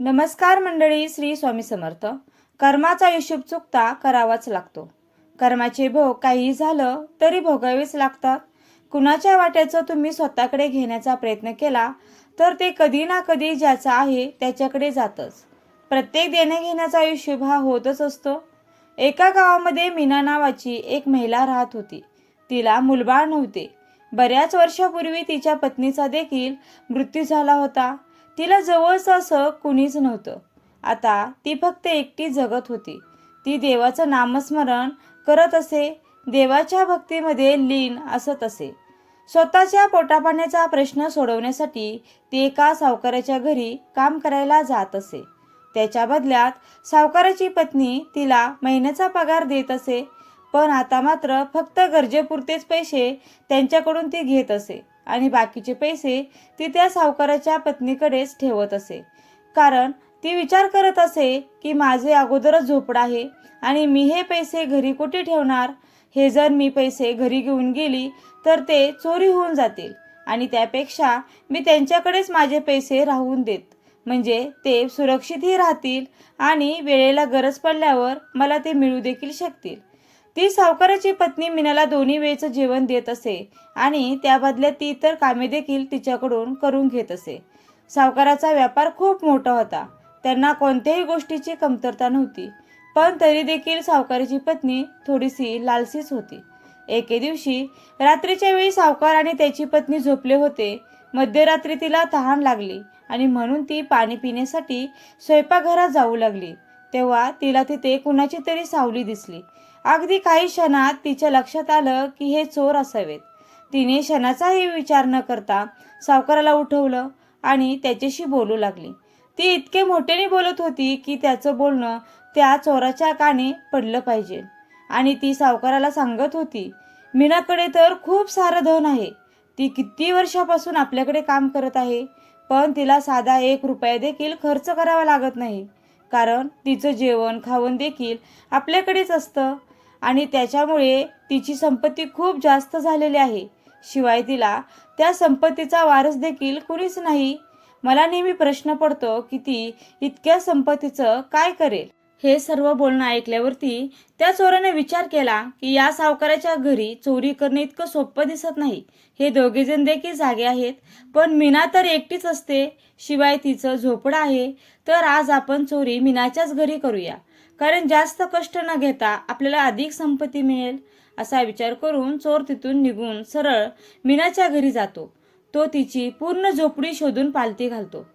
नमस्कार मंडळी श्री स्वामी समर्थ. कर्माचा हिशोब चुकता करावाच लागतो. कर्माचे भोग काही झालं तरी भोगावेच लागतात. कुणाच्या वाट्याचं तुम्ही स्वतःकडे घेण्याचा प्रयत्न केला तर ते कधी ना कधी ज्याचा आहे त्याच्याकडे जातच. प्रत्येक देण्या घेण्याचा हिशोब हा होतच असतो. एका गावामध्ये मीना नावाची एक महिला राहत होती. तिला मुलबाळ नव्हते. बऱ्याच वर्षापूर्वी तिच्या पत्नीचा देखील मृत्यू झाला होता. तिला जवळचं असं कुणीच नव्हतं. आता ती फक्त एकटी जगत होती. ती देवाचं नामस्मरण करत असे देवाच्या भक्तीमध्ये लीन असत असे. स्वतःच्या पोटापाण्याचा प्रश्न सोडवण्यासाठी ती एका सावकाराच्या घरी काम करायला जात असे. त्याच्या बदल्यात सावकाराची पत्नी तिला महिन्याचा पगार देत असे पण आता मात्र फक्त गरजेपुरतेच पैसे त्यांच्याकडून ती घेत असे. आणि बाकीचे पैसे ती त्या सावकाराच्या पत्नीकडेच ठेवत असे. कारण ती विचार करत असे की माझे अगोदरच झोपड आहे आणि मी हे पैसे घरी कुठे ठेवणार? हे जर मी पैसे घरी घेऊन गेली तर ते चोरी होऊन जातील आणि त्यापेक्षा मी त्यांच्याकडेच माझे पैसे राहून देत. म्हणजे ते सुरक्षितही राहतील आणि वेळेला गरज पडल्यावर मला ते मिळू देखील शकतील. ती सावकाराची पत्नी मीनाला दोन्ही वेळचं जेवण देत असे आणि त्या बदल्यात ती इतर कामे देखील तिच्याकडून करून घेत असे. सावकाराचा व्यापार खूप मोठा होता. त्यांना कोणत्याही गोष्टीची कमतरता नव्हती. पण तरी देखील सावकाराची पत्नी थोडीशी लालसीच होती. एके दिवशी रात्रीच्या वेळी सावकार आणि त्याची पत्नी झोपले होते. मध्यरात्री तिला तहान लागली आणि म्हणून ती पाणी पिण्यासाठी स्वयंपाकघरात जाऊ लागली. तेव्हा तिला तिथे कुणाची तरी सावली दिसली. अगदी काही क्षणात तिच्या लक्षात आलं की हे चोर असावेत. तिने क्षणाचाही विचार न करता सावकाराला उठवलं आणि त्याच्याशी बोलू लागली. ती इतके मोठ्याने बोलत होती की त्याचं बोलणं त्या चोराच्या काने पडलं पाहिजे. आणि ती सावकाराला सांगत होती मीनाकडे तर खूप सारं धन आहे. ती किती वर्षापासून आपल्याकडे काम करत आहे पण तिला साधा एक रुपया देखील खर्च करावा लागत नाही. कारण तिचं जेवण खावण देखील आपल्याकडेच असतं. आणि त्याच्यामुळे तिची संपत्ती खूप जास्त झालेली आहे. शिवाय तिला त्या संपत्तीचा वारस देखील कुणीच नाही. मला नेहमी प्रश्न पडतो की ती इतक्या संपत्तीचं काय करेल? हे सर्व बोलणं ऐकल्यावरती त्या चोराने विचार केला की या सावकाराच्या घरी चोरी करणे इतकं सोपं दिसत नाही. हे दोघेजण देखील जागे आहेत. पण मीना तर एकटीच असते. शिवाय तिचं झोपडं आहे. तर आज आपण चोरी मीनाच्याच घरी करूया. कारण जास्त कष्ट न घेता आपल्याला अधिक संपत्ती मिळेल. असा विचार करून चोर तिथून निघून सरळ मीनाच्या घरी जातो. तो तिची पूर्ण झोपडी शोधून पालती घालतो.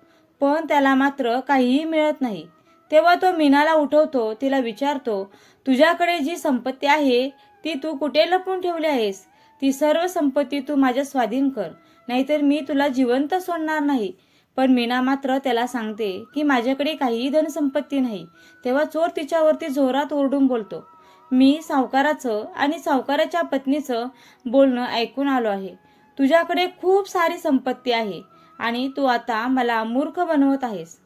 पण त्याला मात्र काहीही मिळत नाही. तेव्हा तो मीनाला उठवतो तिला विचारतो तुझ्याकडे जी संपत्ती आहे ती तू कुठे लपून ठेवली आहेस? ती सर्व संपत्ती तू माझ्या स्वाधीन कर नाहीतर मी तुला जिवंत सोडणार नाही. पण मीना मात्र त्याला सांगते की माझ्याकडे काहीही धनसंपत्ती नाही. तेव्हा चोर तिच्यावरती जोरात ओरडून बोलतो मी सावकाराचं आणि सावकाराच्या पत्नीचं बोलणं ऐकून आलो आहे. तुझ्याकडे खूप सारी संपत्ती आहे आणि तू आता मला मूर्ख बनवत आहेस.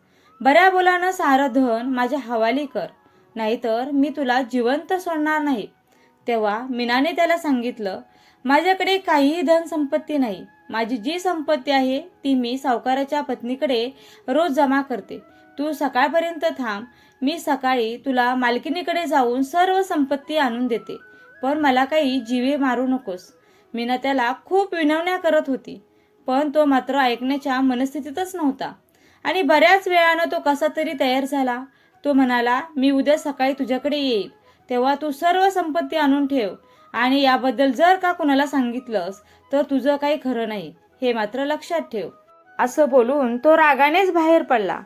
बऱ्या बोलानं सारं धन माझ्या हवाली कर नाहीतर मी तुला जिवंत सोडणार नाही. तेव्हा मीनाने त्याला सांगितलं माझ्याकडे काहीही धन संपत्ती नाही. माझी जी संपत्ती आहे ती मी सावकाराच्या पत्नीकडे रोज जमा करते. तू सकाळपर्यंत थांब. मी सकाळी तुला मालकिनीकडे जाऊन सर्व संपत्ती आणून देते. पण मला काही जीवे मारू नकोस. मीना त्याला खूप विनवण्या करत होती पण तो मात्र ऐकण्याच्या मनस्थितीतच नव्हता. आणि बऱ्याच वेळानं तो कसा तरी तयार झाला. तो म्हणाला मी उद्या सकाळी तुझ्याकडे येईल तेव्हा तू सर्व संपत्ती आणून ठेव. आणि याबद्दल जर का कुणाला सांगितलंस तर तुझं काही खरं नाही. हे मात्र लक्षात ठेव. असं बोलून तो रागानेच बाहेर पडला.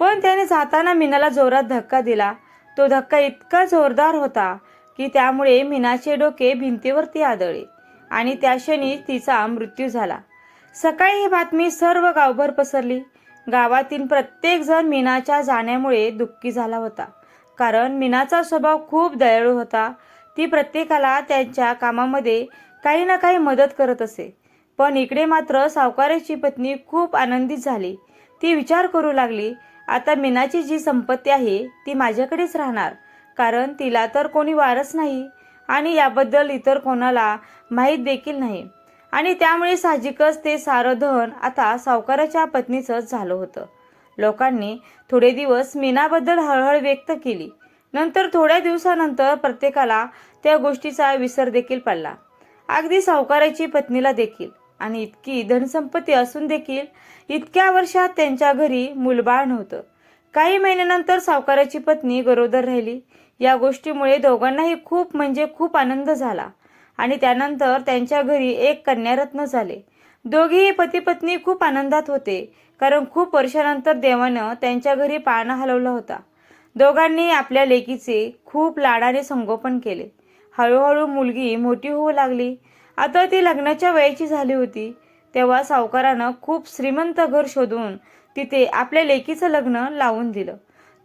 पण त्याने जाताना मीनाला जोरात धक्का दिला. तो धक्का इतका जोरदार होता की त्यामुळे मीनाचे डोके भिंतीवरती आदळले आणि त्या क्षणी तिचा मृत्यू झाला. सकाळी ही बातमी सर्व गावभर पसरली. गावातील प्रत्येक जण मीनाच्या जाण्यामुळे दुःखी झाला होता. कारण मीनाचा स्वभाव खूप दयाळू होता. ती प्रत्येकाला त्यांच्या कामामध्ये काही ना काही मदत करत असे. पण इकडे मात्र सावकाराची पत्नी खूप आनंदित झाली. ती विचार करू लागली आता मीनाची जी संपत्ती आहे ती माझ्याकडेच राहणार. कारण तिला तर कोणी वारस नाही आणि याबद्दल इतर कोणाला माहीत देखील नाही. आणि त्यामुळे साहजिकच ते सारं धन आता सावकाराच्या पत्नीचंच झालं होतं. लोकांनी थोडे दिवस मीनाबद्दल हळहळ व्यक्त केली. नंतर थोड्या दिवसानंतर प्रत्येकाला त्या गोष्टीचा विसर देखील पडला. अगदी सावकाराची पत्नीला देखील. आणि इतकी धनसंपत्ती असून देखील इतक्या वर्षात त्यांच्या घरी मूलबाळ नव्हतं. काही महिन्यानंतर सावकाराची पत्नी गरोदर राहिली. या गोष्टीमुळे दोघांनाही खूप म्हणजे खूप आनंद झाला. आणि त्यानंतर त्यांच्या घरी एक कन्यारत्न झाले. दोघेही पती पत्नी खूप आनंदात होते कारण खूप वर्षानंतर देवानं त्यांच्या घरी पाळणा हलवला होता. दोघांनी आपल्या लेकीचे खूप लाडाने संगोपन केले. हळूहळू मुलगी मोठी होऊ लागली. आता ती लग्नाच्या वयाची झाली होती तेव्हा सावकारानं खूप श्रीमंत घर शोधून तिथे आपल्या लेकीचं लग्न लावून दिलं.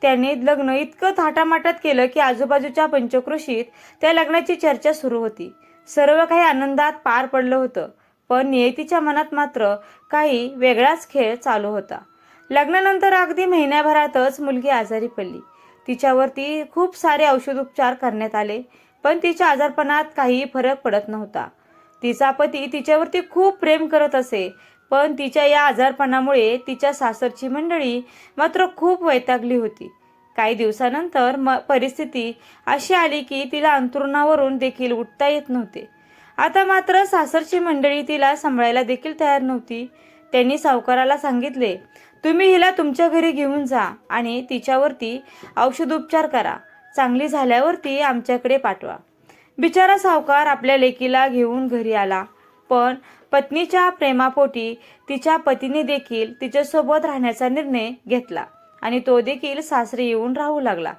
त्याने लग्न इतकं थाटामाटात केलं की आजूबाजूच्या पंचक्रोशीत त्या लग्नाची चर्चा सुरू होती. सर्व काही आनंदात पार पडलं होतं. पण नियतीच्या मनात मात्र काही वेगळाच खेळ चालू होता. लग्नानंतर अगदी महिन्याभरातच मुलगी आजारी पडली. तिच्यावरती खूप सारे औषधोपचार करण्यात आले पण तिच्या आजारपणात काही फरक पडत नव्हता. तिचा पती तिच्यावरती खूप प्रेम करत असे पण तिच्या या आजारपणामुळे तिच्या सासरची मंडळी मात्र खूप वैतागली होती. काही दिवसानंतर म परिस्थिती अशी आली की तिला अंथरुणावरून देखील उठता येत नव्हते. आता मात्र सासरची मंडळी तिला सांभाळायला देखील तयार नव्हती. त्यांनी सावकाराला सांगितले तुम्ही हिला तुमच्या घरी घेऊन जा आणि तिच्यावरती औषधोपचार करा. चांगली झाल्यावरती आमच्याकडे पाठवा. बिचारा सावकार आपल्या लेकीला घेऊन घरी आला. पण पत्नीच्या प्रेमापोटी तिच्या पतीने देखील तिच्यासोबत राहण्याचा निर्णय घेतला. आणि तो देखील सासरी येऊन राहू लागला.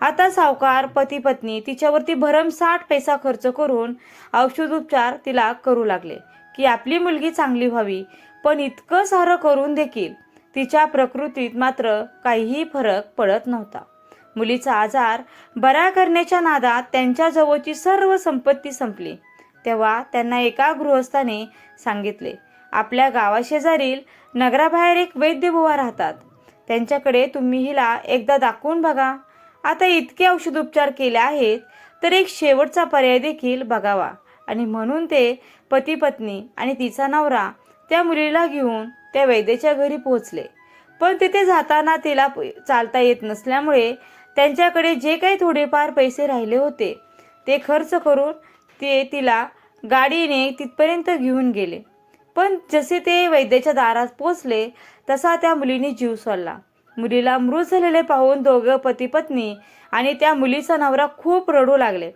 आता सावकार पती पत्नी तिच्यावरती भरमसाठ पैसा खर्च करून औषधोपचार तिला करू लागले की आपली मुलगी चांगली व्हावी. पण इतकं सारं करून देखील तिच्या प्रकृतीत मात्र काहीही फरक पडत नव्हता. मुलीचा आजार बरा करण्याच्या नादात त्यांच्या जवळची सर्व संपत्ती संपली. तेव्हा त्यांना एका गृहस्थाने सांगितले आपल्या गावाशेजारील नगराबाहेर एक वैद्यबुवा राहतात. त्यांच्याकडे तुम्ही हिला एकदा दाखवून बघा. आता इतके औषधोपचार केले आहेत तर एक शेवटचा पर्याय देखील बघावा. आणि म्हणून ते पती पत्नी आणि तिचा नवरा त्या मुलीला घेऊन त्या वैद्याच्या घरी पोहोचले. पण तिथे जाताना तिला प- चालता येत नसल्यामुळे त्यांच्याकडे जे काही थोडेफार पैसे राहिले होते ते खर्च करून ते तिला गाडीने तिथपर्यंत घेऊन गेले. पण जसे ते वैद्याच्या दारात पोचले तसा त्या मुलीने जीव सोडला. मुलीला मृत झालेले पाहून दोघं पती पत्नी आणि त्या मुलीचा नवरा खूप रडू लागले.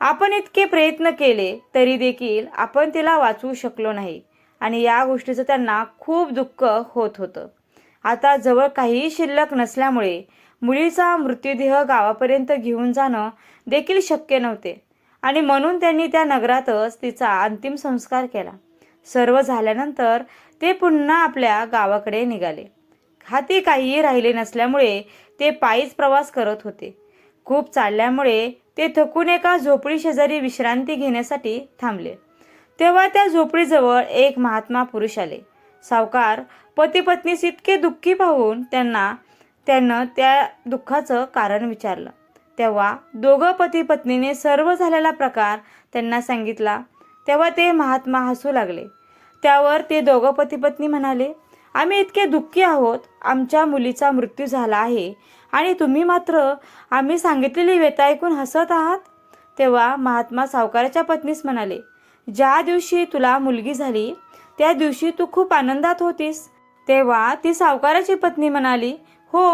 आपण इतके प्रयत्न केले तरी देखील आपण तिला वाचवू शकलो नाही. आणि या गोष्टीचं त्यांना खूप दुःख होत होतं. आता जवळ काहीही शिल्लक नसल्यामुळे मुलीचा मृत्यूदेह गावापर्यंत घेऊन जाणं देखील शक्य नव्हते. आणि म्हणून त्यांनी त्या नगरातच तिचा अंतिम संस्कार केला. सर्व झाल्यानंतर ते पुन्हा आपल्या गावाकडे निघाले. हाती काहीही राहिले नसल्यामुळे ते पायीच प्रवास करत होते. खूप चालल्यामुळे ते थकून एका झोपडी शेजारी विश्रांती घेण्यासाठी थांबले. तेव्हा त्या झोपडीजवळ एक महात्मा पुरुष आले. सावकार पती पत्नीस इतके दुःखी पाहून त्यांना त्यानं त्या दुःखाचं कारण विचारलं. तेव्हा दोघं पती पत्नीने सर्व झालेला प्रकार त्यांना सांगितला. तेव्हा ते महात्मा हसू लागले. त्यावर ते दोघं पती पत्नी म्हणाले आम्ही इतके दुःखी आहोत. आमच्या मुलीचा मृत्यू झाला आहे. आणि तुम्ही मात्र आम्ही सांगितलेली व्यथा ऐकून हसत आहात? तेव्हा महात्मा सावकाराच्या पत्नीस म्हणाले ज्या दिवशी तुला मुलगी झाली त्या दिवशी तू खूप आनंदात होतीस. तेव्हा ती सावकाराची पत्नी म्हणाली हो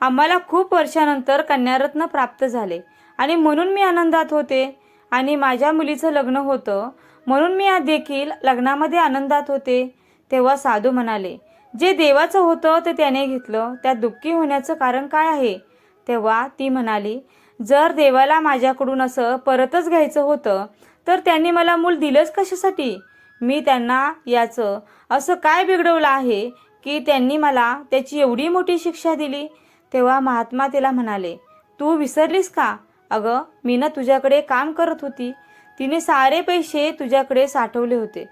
आम्हाला खूप वर्षानंतर कन्यारत्न प्राप्त झाले आणि म्हणून मी आनंदात होते. आणि माझ्या मुलीचं लग्न होतं. म्हणून मी आज देखील लग्नामध्ये आनंदात होते तेव्हा साधू म्हणाले जे देवाचं होतं ते त्याने घेतलं. त्यात दुःखी होण्याचं कारण काय आहे? तेव्हा ती म्हणाली जर देवाला माझ्याकडून असं परतच घ्यायचं होतं तर त्यांनी मला मूल दिलंच कशासाठी? मी त्यांना याचं असं काय बिघडवलं आहे की त्यांनी मला त्याची एवढी मोठी शिक्षा दिली? तेव्हा महात्मा तिला म्हणाले तू विसरलीस का? अगं मी ना तुझ्याकडे काम करत होती. तिने सारे पैसे तुझ्याकडे साठवले होते.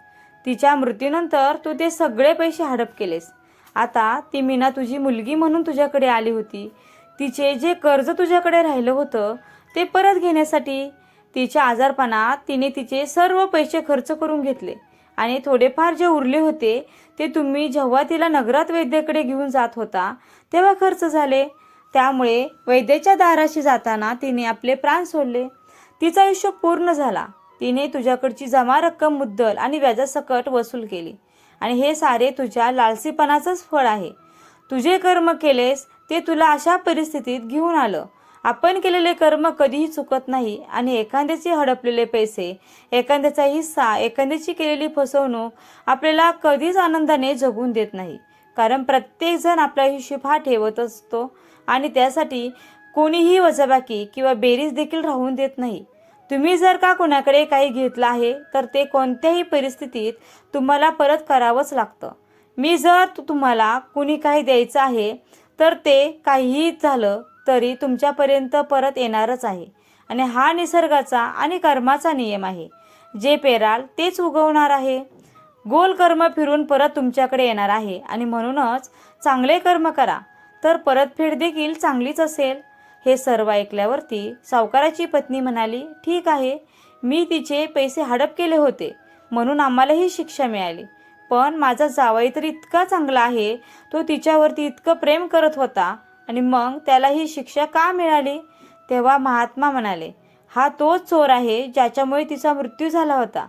तिच्या मृत्यूनंतर तू ते सगळे पैसे हडप केलेस. आता ती मीना तुझी मुलगी म्हणून तुझ्याकडे आली होती. तिचे जे कर्ज तुझ्याकडे राहिलं होतं ते परत घेण्यासाठी तिच्या आजारपणात तिने तिचे सर्व पैसे खर्च करून घेतले. आणि थोडेफार जे उरले होते ते तुम्ही जेव्हा तिला नगरात वैद्याकडे घेऊन जात होता तेव्हा खर्च झाले. त्यामुळे वैद्याच्या दाराशी जाताना तिने आपले प्राण सोडले. तिचा आयुष्य पूर्ण झाला. तिने तुझ्याकडची जमा रक्कम मुद्दल आणि व्याजासकट वसूल केली. आणि हे सारे तुझ्या लालसीपणाचंच फळ आहे. तुझे कर्म केलेस ते तुला अशा परिस्थितीत घेऊन आलं. आपण केलेले कर्म कधीही चुकत नाही आणि एखाद्याचे हडपलेले पैसे एखाद्याचा हिस्सा एखाद्याची केलेली फसवणूक आपल्याला कधीच आनंदाने जगून देत नाही. कारण प्रत्येकजण आपला हिशोब हा ठेवत असतो आणि त्यासाठी कोणीही वजाबाकी किंवा बेरीज देखील राहून देत नाही. तुम्ही जर का कोणाकडे काही घेतलं आहे तर ते कोणत्याही परिस्थितीत तुम्हाला परत करावंच लागतं. मी जर तुम्हाला कुणी काही द्यायचं आहे तर ते काहीही झालं तरी तुमच्यापर्यंत परत येणारच आहे. आणि हा निसर्गाचा आणि कर्माचा नियम आहे. जे पेराल तेच उगवणार आहे. गोल कर्म फिरून परत तुमच्याकडे येणार आहे. आणि म्हणूनच चांगले कर्म करा तर परतफेड देखील चांगलीच असेल. हे सर्व ऐकल्यावरती सावकाराची पत्नी म्हणाली ठीक आहे. मी तिचे पैसे हडप केले होते. म्हणून आम्हाला ही शिक्षा मिळाली. पण माझा जावई तर इतका चांगला आहे तो तिच्यावरती इतकं प्रेम करत होता. आणि मग त्याला ही शिक्षा का मिळाली? तेव्हा महात्मा म्हणाले हा तोच चोर आहे ज्याच्यामुळे तिचा मृत्यू झाला होता.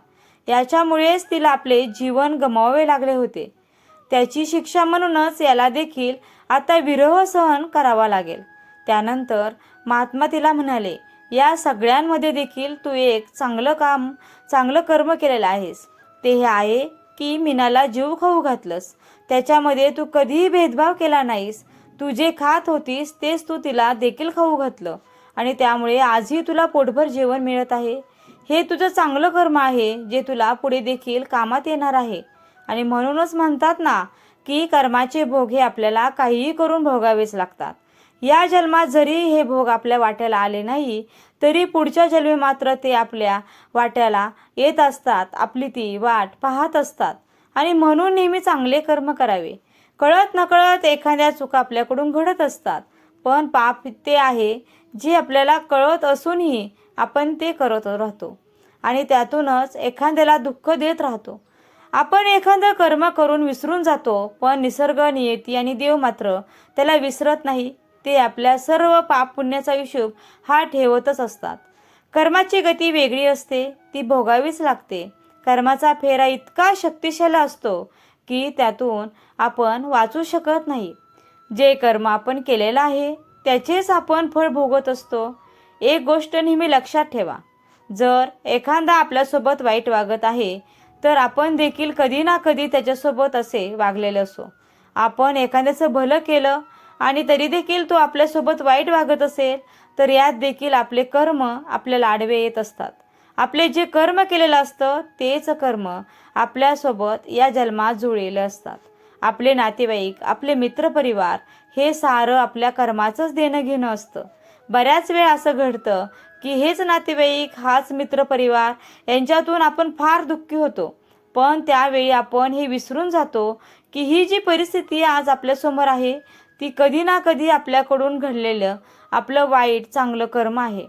याच्यामुळेच तिला आपले जीवन गमावावे लागले होते. त्याची शिक्षा म्हणूनच याला देखील आता विरह सहन करावा लागेल. त्यानंतर महात्मा तिला म्हणाले या सगळ्यांमध्ये देखील तू एक चांगलं काम चांगलं कर्म केलेलं आहेस. ते हे आहे की मीनाला जीव खाऊ घातलंस. त्याच्यामध्ये तू कधीही भेदभाव केला नाहीस. तू जे खात होतीस तेच तू तिला देखील खाऊ घातलं. आणि त्यामुळे आजही तुला पोटभर जेवण मिळत आहे. हे तुझं चांगलं कर्म आहे जे तुला पुढे देखील कामात येणार आहे. आणि म्हणूनच म्हणतात ना की कर्माचे भोग हे आपल्याला काहीही करून भोगावेच लागतात. या जन्मात जरी हे भोग आपल्या वाट्याला आले नाही तरी पुढच्या जन्मी मात्र ते आपल्या वाट्याला येत असतात आपली ती वाट पाहत असतात. आणि म्हणून नेहमी चांगले कर्म करावे. कळत नकळत एखाद्या चुका आपल्याकडून घडत असतात. पण पाप ते आहे जे आपल्याला कळत असूनही आपण ते करत राहतो. आणि त्यातूनच एखाद्याला दुःख देत राहतो. आपण एखादं कर्म करून विसरून जातो पण निसर्ग नियती आणि देव मात्र त्याला विसरत नाही. ते आपल्या सर्व पाप पुण्याचा हिशोब हा ठेवतच असतात. कर्माची गती वेगळी असते ती भोगावीच लागते. कर्माचा फेरा इतका शक्तिशाली असतो की त्यातून आपण वाचू शकत नाही. जे कर्म आपण केलेलं आहे त्याचेच आपण फळ भोगत असतो. एक गोष्ट नेहमी लक्षात ठेवा. जर एखादा आपल्यासोबत वाईट वागत आहे तर आपण देखील कधी ना कधी त्याच्यासोबत असे वागलेले असो. आपण एखाद्याचं भलं केलं आणि तरी देखील तो आपल्यासोबत वाईट वागत असेल तर यात देखील आपले कर्म आपल्याला आडवे येत असतात. आपले जे कर्म केलेलं असतं तेच कर्म आपल्यासोबत या जन्मात जुळलेले असतात. आपले नातेवाईक आपले मित्रपरिवार हे सारं आपल्या कर्माचंच देणं घेणं असतं. बऱ्याच वेळ असं घडतं की हेच नातेवाईक हाच मित्रपरिवार यांच्यातून आपण फार दुःखी होतो. पण त्यावेळी आपण हे विसरून जातो की ही जी परिस्थिती आज आपल्यासमोर आहे ती कधी ना कधी आपल्याकडून घडलेलं आपलं वाईट चांगलं कर्म आहे.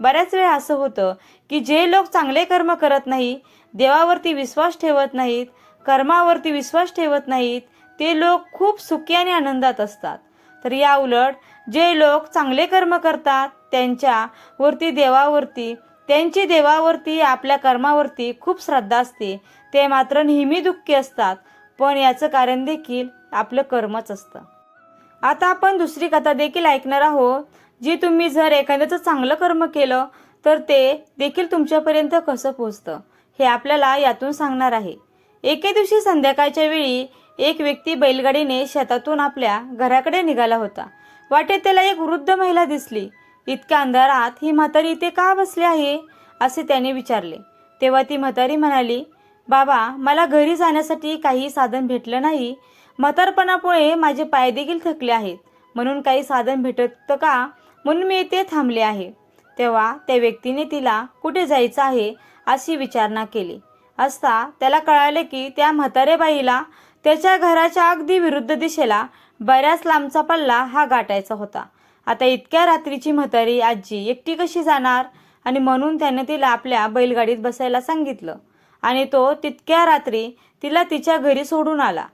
बऱ्याच वेळा असं होतं की जे लोक चांगले कर्म करत नाही देवावरती विश्वास ठेवत नाहीत कर्मावरती विश्वास ठेवत नाहीत ते लोक खूप सुखी आणि आनंदात असतात. तर या उलट जे लोक चांगले कर्म करतात त्यांच्यावरती देवावरती त्यांची देवावरती आपल्या कर्मावरती खूप श्रद्धा असते ते मात्र नेहमी दुःखी असतात. पण याचं कारण देखील आपलं कर्मच असतं. आता आपण दुसरी कथा देखील ऐकणार आहोत जी तुम्ही जर एखाद्याचं चांगलं कर्म केलं तर ते देखील तुमच्यापर्यंत कसं पोचतं हे आपल्याला यातून सांगणार आहे. एके दिवशी संध्याकाळच्या वेळी एक व्यक्ती बैलगाडीने शेतातून आपल्या घराकडे निघाला होता. वाटेत त्याला एक वृद्ध महिला दिसली. इतक्या अंधारात ही म्हातारी इथे का बसली आहे? असे त्याने विचारले. तेव्हा ती म्हातारी म्हणाली बाबा मला घरी जाण्यासाठी काही साधन भेटलं नाही. म्हातारपणामुळे माझे पाय देखील थकले आहेत. म्हणून काही साधन भेटत का? म्हणून मी येथे थांबले आहे. तेव्हा त्या व्यक्तीने तिला कुठे जायचं आहे? अशी विचारणा केली. असता त्याला कळाले की त्या म्हातारे बाईला त्याच्या घराच्या अगदी विरुद्ध दिशेला बऱ्याच लांबचा पल्ला हा गाठायचा होता. आता इतक्या रात्रीची म्हातारी आजी एकटी कशी जाणार? आणि म्हणून त्याने तिला आपल्या बैलगाडीत बसायला सांगितलं. आणि तो तितक्या रात्री तिला तिच्या घरी सोडून आला.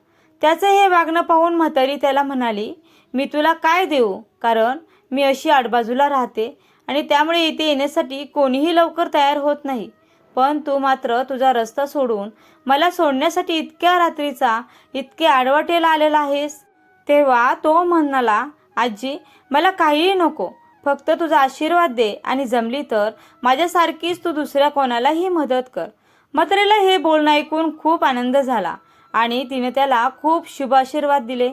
त्याचं हे वागणं पाहून म्हातारी त्याला म्हणाली मी तुला काय देऊ? कारण मी अशी आडबाजूला राहते आणि त्यामुळे इथे येण्यासाठी कोणीही लवकर तयार होत नाही. पण तू मात्र तुझा रस्ता सोडून मला सोडण्यासाठी इतक्या रात्रीचा इतके आडवाटेला आलेला आहेस. तेव्हा तो म्हणाला आजी मला काहीही नको. फक्त तुझा आशीर्वाद दे आणि जमली तर माझ्यासारखीच तू दुसऱ्या कोणालाही मदत कर. म्हातारीला हे बोलणं ऐकून खूप आनंद झाला आणि तिने त्याला खूप शुभ आशीर्वाद दिले.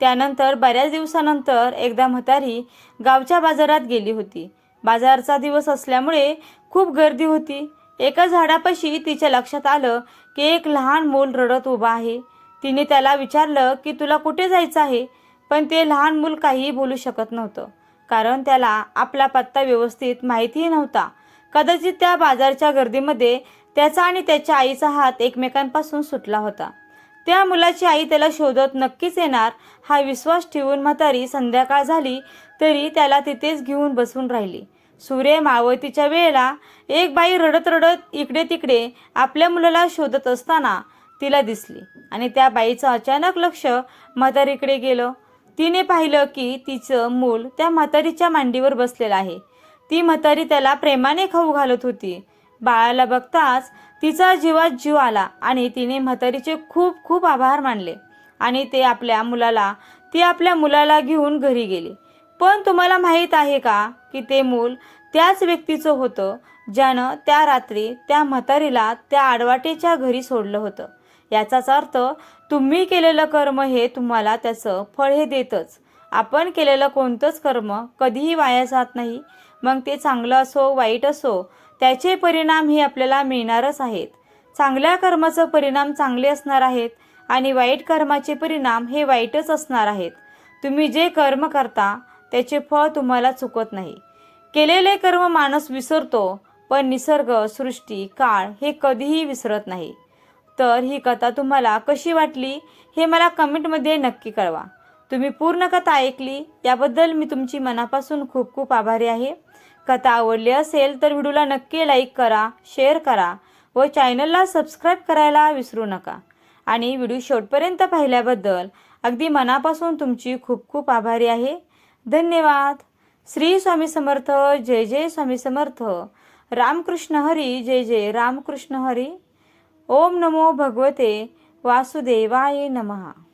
त्यानंतर बऱ्याच दिवसानंतर एकदा म्हातारी गावच्या बाजारात गेली होती. बाजारचा दिवस असल्यामुळे खूप गर्दी होती. एका झाडापाशी तिच्या लक्षात आलं की एक लहान मूल रडत उभा आहे. तिने त्याला विचारलं की तुला कुठे जायचं आहे? पण ते लहान मूल काहीही बोलू शकत नव्हतं कारण त्याला आपला पत्ता व्यवस्थित माहितीही नव्हता. कदाचित त्या बाजारच्या गर्दीमध्ये त्याचा आणि त्याच्या आईचा हात एकमेकांपासून सुटला होता. त्या मुलाची आई त्याला शोधत नक्कीच येणार हा विश्वास ठेवून म्हातारी संध्याकाळ झाली तरी त्याला तिथेच घेऊन बसून राहिली. सूर्य मावळतीच्या वेळेला एक बाई रडत रडत इकडे तिकडे आपल्या मुलाला शोधत असताना तिला दिसली आणि त्या बाईचं अचानक लक्ष म्हातारीकडे गेलं. तिने पाहिलं की तिचं मूल त्या म्हातारीच्या मांडीवर बसलेलं आहे. ती म्हातारी त्याला प्रेमाने खाऊ घालत होती. बाळाला बघताच तिचा जीवात जीव आला आणि तिने म्हातारीचे खूप खूप आभार मानले. आणि ते आपल्या मुलाला ती आपल्या मुलाला घेऊन घरी गेली. पण तुम्हाला माहीत आहे का की ते मूल त्याच व्यक्तीचं होतं ज्यानं त्या रात्री त्या म्हातारीला त्या आडवाटेच्या घरी सोडलं होतं. याचाच अर्थ तुम्ही केलेलं कर्म हे तुम्हाला त्याचं फळ हे देतच. आपण केलेलं कोणतंच कर्म कधीही वाया जात नाही. मग ते चांगलं असो वाईट असो त्याचे परिणाम हे आपल्याला मिळणारच आहेत. चांगल्या कर्माचं परिणाम चांगले असणार आहेत आणि वाईट कर्माचे परिणाम हे वाईटच असणार आहेत. तुम्ही जे कर्म करता त्याचे फळ तुम्हाला चुकत नाही. केलेले कर्म माणूस विसरतो पण निसर्ग सृष्टी काळ हे कधीही विसरत नाही. तर ही कथा तुम्हाला कशी वाटली हे मला कमेंटमध्ये नक्की कळवा. तुम्ही पूर्ण कथा ऐकली याबद्दल मी तुमची मनापासून खूप खूप आभारी आहे. कथा आवडली असेल तर व्हिडिओला नक्की लाईक करा शेअर करा व चॅनलला सबस्क्राईब करायला विसरू नका. आणि व्हिडिओ शेवटपर्यंत पाहिल्याबद्दल अगदी मनापासून तुमची खूप खूप आभारी आहे. धन्यवाद. श्री स्वामी समर्थ जय जय स्वामी समर्थ. रामकृष्ण हरी जय जय रामकृष्ण हरी. ओम नमो भगवते वासुदेवाय नमः.